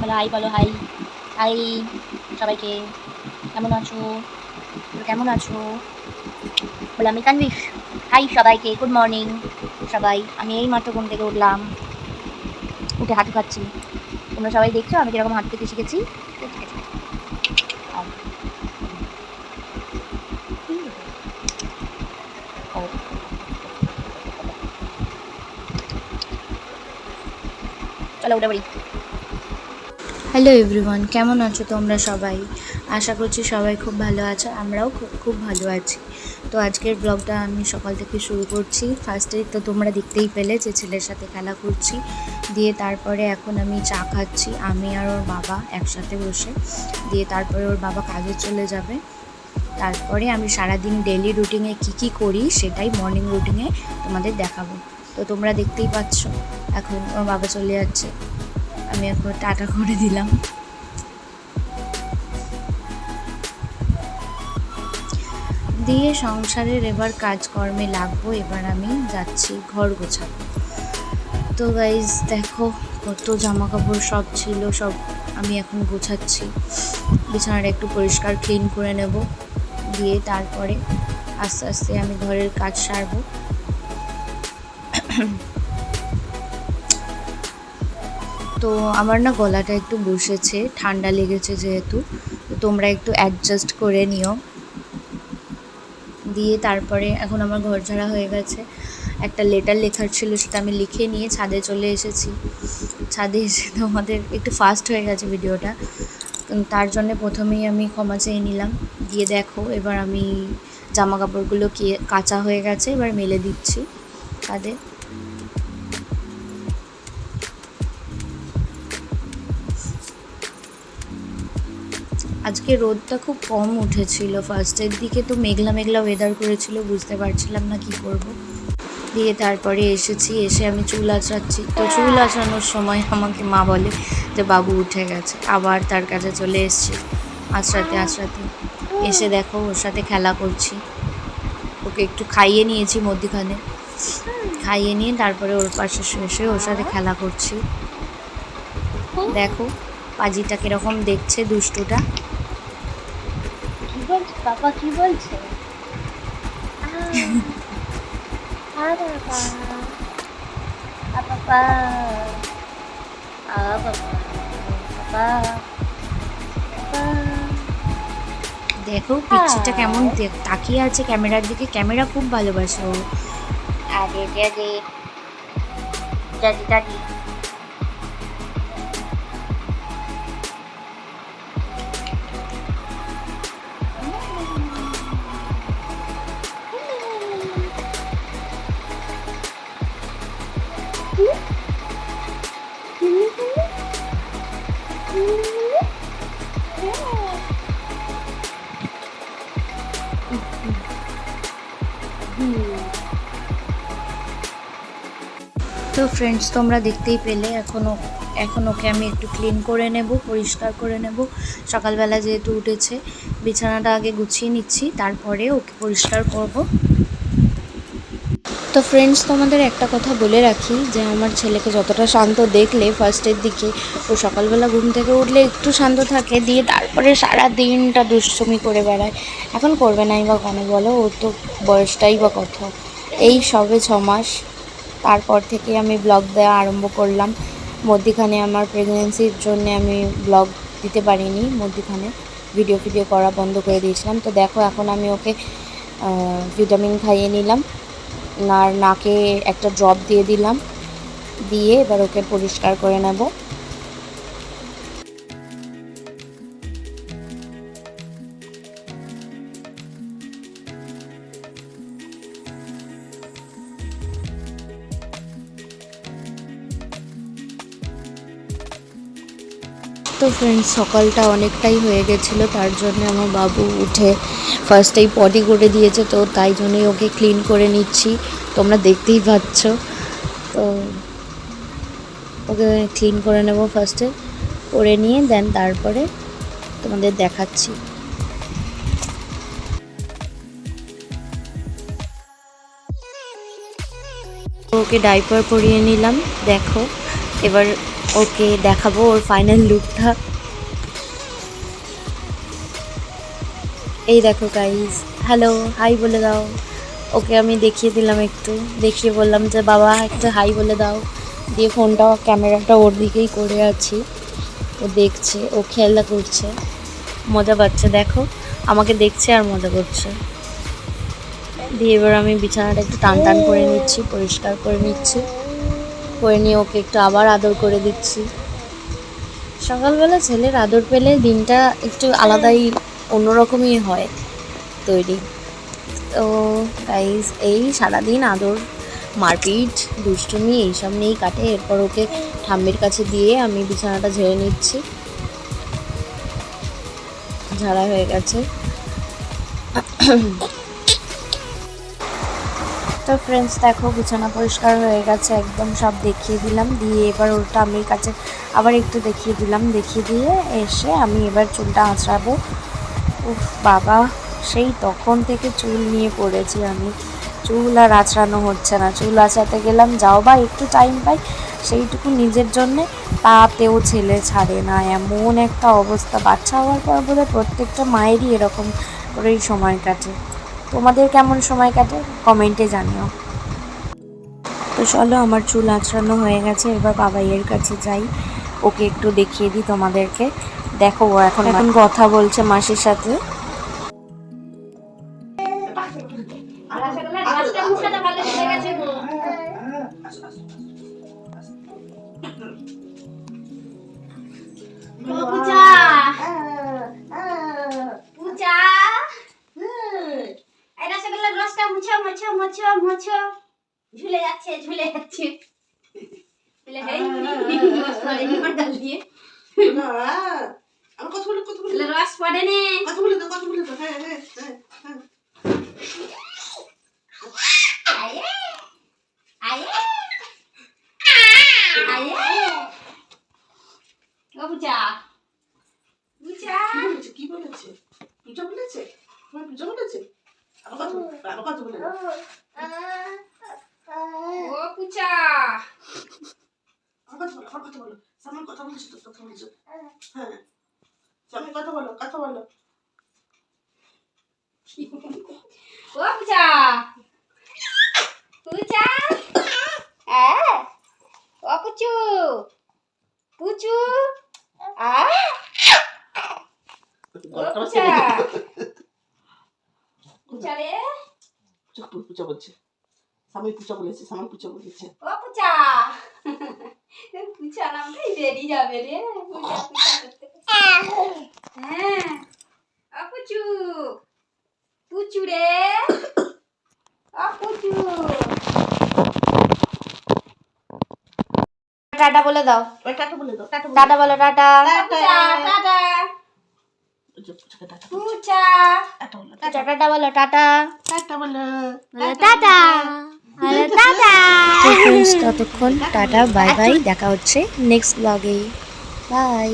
বলো হাই বলো high high সবাইকে। কেমন আছো? কেমন আছো? বলে, আমি তানবিশ হাই সবাইকে গুড মর্নিং সবাই, আমি এই মাত্র ঘুম থেকে উঠলাম। উঠে হাঁটু খাচ্ছি। তোমরা সবাই দেখছ আমি কীরকম হাঁটতে শিখেছি আর- ও। চলো উঠে হ্যালো এভরিওয়ান কেমন আছো তোমরা সবাই? আশা করছি সবাই খুব ভালো আছো, আমরাও খুব খুব ভালো আছি। তো আজকের ব্লগটা আমি সকাল থেকে শুরু করছি। ফার্স্টে তো তোমরা দেখতেই পেলে যে ছেলের সাথে খেলা করছি। দিয়ে তারপরে এখন আমি চা খাচ্ছি, আমি আর ওর বাবা একসাথে বসে। দিয়ে তারপরে ওর বাবা কাজে চলে যাবে। তারপরে আমি সারাদিন ডেলি রুটিনে কি কি করি সেটাই মর্নিং রুটিনে তোমাদের দেখাবো। তো তোমরা দেখতেই পাচ্ছ, এখন ওর বাবা চলে যাচ্ছে। আমি এখন টাটা করে দিলাম। দিয়ে সংসারের এবার কাজকর্মে লাগবো, এবার আমি যাচ্ছি ঘর গোছাবো। তো গাইজ দেখো কত জামা কাপড় সব ছিল, সব আমি এখন গোছাচ্ছি। বিছানাটা একটু পরিষ্কার ক্লিন করে নেব। দিয়ে তারপরে আস্তে আস্তে আমি ঘরের কাজ সারবো। তো আমার না গলাটা একটু বসেছে, ঠান্ডা লেগেছে যেহেতু। তো তোমরা একটু অ্যাডজাস্ট করে নিও। দিয়ে তারপরে এখন আমার ঘর ঝাড়া হয়ে গেছে। একটা লেটার লেখার ছিল সেটা আমি লিখে নিয়ে ছাদে চলে এসেছি। ছাদে এসে তোমাদের একটু ফাস্ট হয়ে গেছে ভিডিওটা। তার জন্য প্রথমেই আমি ক্ষমা চেয়ে নিলাম। দিয়ে দেখো, এবার আমি জামা কাপড়গুলো কাঁচা হয়ে গেছে, এবার মেলে দিচ্ছি ছাদে আজকে রোদটা খুব কম উঠেছিল। ফার্স্টের দিকে তো মেঘলা মেঘলা ওয়েদার করেছিল, বুঝতে পারছিলাম না কি করব। দিয়ে তারপরে এসেছি, এসে আমি চুল আঁচড়াচ্ছি। তো চুল আঁচড়ানোর সময় আমাকে মা বলে যে, বাবু, উঠে গেছে। আবার তার কাছে চলে এসছি, আঁচড়াতে আঁচড়াতে। এসে দেখো, ওর সাথে খেলা করছি। ওকে একটু খাইয়ে নিয়েছি মধ্যিখানে। খাইয়ে নিয়ে তারপরে ওর পাশে শুয়ে শুয়ে ওর সাথে খেলা করছি। দেখো, পাজিটা কীরকম দেখছে দুষ্টুটা। বাবা কি বলছে? দেখো পিচ্ছিটা কেমন তাকিয়ে আছে ক্যামেরার দিকে। ক্যামেরা খুব ভালোবাসে। আরে দাদি। দাদি দাদি। তো ফ্রেন্ডস তোমরা দেখতেই পেলে এখনও এখন ওকে আমি একটু ক্লিন করে নেব, পরিষ্কার করে নেব। সকালবেলা যেহেতু উঠেছে, বিছানাটা আগে গুছিয়ে নিচ্ছি, তারপরে ওকে পরিষ্কার করব। তো ফ্রেন্ডস তোমাদের একটা কথা বলে রাখি, যে আমার ছেলেকে যতটা শান্ত দেখলে ফার্স্টের দিকে, ও সকালবেলা ঘুম থেকে উঠলে একটু শান্ত থাকে, দিয়ে তারপরে সারা দিনটা দুষ্টুমি করে বেড়ায়। এখন করবে নাই বা কেন বলো? ওর তো বয়সটাই বা কথা এই সবে ছ মাস তারপর থেকে আমি ব্লগ দেওয়া আরম্ভ করলাম। মধ্যিখানে আমার প্রেগনেন্সির জন্য আমি ব্লগ দিতে পারিনি, মধ্যিখানে ভিডিও ফিডিও করা বন্ধ করে দিয়েছিলাম। তো দেখো, এখন আমি ওকে ভিটামিন খাইয়ে নিলাম। আর নাকে একটা ড্রপ দিয়ে দিলাম। দিয়ে এবার ওকে পরিষ্কার করে নেব। তো ফ্রেন্ডস সকালটা অনেকটাই হয়ে গেছিল, তার জন্য আমার বাবু উঠে ফার্স্টেই পটি করে দিয়েছে, তো তাই জন্যই ওকে ক্লিন করে নিচ্ছি। তোমরা দেখতেই পাচ্ছ। তো ওকে ক্লিন করে নেব ফার্স্টে করে নিয়ে দেন তারপরে তোমাদের দেখাচ্ছি। ওকে ডাইপার পরিয়ে নিলাম, দেখো। এবার ওকে দেখাবো ওর ফাইনাল লুকটা এই দেখো গাইজ হ্যালো হাই বলে দাও। ওকে আমি দেখিয়ে দিলাম একটু, দেখিয়ে বললাম যে, বাবা, একটু হাই বলে দাও। দিয়ে ফোনটা ক্যামেরাটা ওর দিকেই করে আছি। ও দেখছে, ও খেলা করছে। মজা পাচ্ছে, দেখো। আমাকে দেখছে আর মজা করছে। দিয়ে এবার আমি বিছানাটা একটু টান টান করে নিচ্ছি, পরিষ্কার করে নিচ্ছি। করে নিয়ে ওকে একটু আবার আদর করে দিচ্ছি। সকালবেলা ছেলের আদর পেলে দিনটা একটু আলাদাই, অন্যরকমই হয় তৈরি। তো গাইজ এই সারাদিন আদর, মারপিট, দুষ্টুমি এইসব নিয়েই কাটে। এরপর ওকে ঠাম্মির কাছে দিয়ে আমি বিছানাটা ঝেড়ে নিচ্ছি। ঝাড়া হয়ে গেছে। তো ফ্রেন্ডস দেখো, বিছানা পরিষ্কার হয়ে গেছে, একদম সব দেখিয়ে দিলাম। দিয়ে এবার ওর ঠাম্মির কাছে আবার একটু দেখিয়ে দিলাম। দেখিয়ে দিয়ে এসে আমি এবার চুলটা আঁচড়াবো। উফ, বাবা, সেই তখন থেকে চুল নিয়ে পড়েছি আমি। চুল আর আঁচড়ানো হচ্ছে না। চুল আঁচড়াতে গেলাম, যাও বা একটু টাইম পাই, সেইটুকু নিজের জন্যে। তাতেও ছেলে ছাড়ে না। এমন একটা অবস্থা। বাচ্চা হওয়ার পর বোধহয় প্রত্যেকটা মায়েরই এরকম করেই সময় কাটে। তোমাদের কেমন সময় কাটে কমেন্টে জানিও তো চলো আমার চুল আঁচড়ানো হয়ে গেছে এবার বাবাইয়ের কাছে যাই ওকে একটু দেখিয়ে দিই তোমাদেরকে দেখো ও এখন এখন কথা বলছে মাসির সাথে পূজা ঝুলে যাচ্ছে ঝুলে যাচ্ছে। বলে হেই রস পড়ে নি মার ডাল দিয়ে। না বলে বলে রস পড়ে নে। কথা বলে তো বলে তো? হ্যাঁ হ্যাঁ হ্যাঁ হ্যাঁ। আয়ে আয়ে ও পূজা পূজা কি বলেছে কি বলেছে পূজা বলেছে তোমার পূজা বলেছে আরও কথা বলে আরও কথা বলে দাও। ও পূজা আরও কথা বলো আরও কথা বলো সামনে কথা বলেছ তো কথা বলেছ হ্যাঁ। সামনে কথা বলো কথা বলো। ও পূজা পূজা হ্যাঁ। ও পুচু। পুচু। আ পূজা পূজা রে। পূজা পূজা বলছে। স্বামী পূজা বলেছে স্বামী পূজা বলেছে। ও পূজা পূজা বেরিয়ে যাবে রে। করতে হ্যাঁ। পুচু। টাটা বলে দাও। টাটা বলে দাও টাটা টাটা বলো টাটা। টাটা। বলো টাটা টাটা। বলো টাটা। ততক্ষণ টাটা বাই বাই দেখা হচ্ছে নেক্সট ব্লগে বাই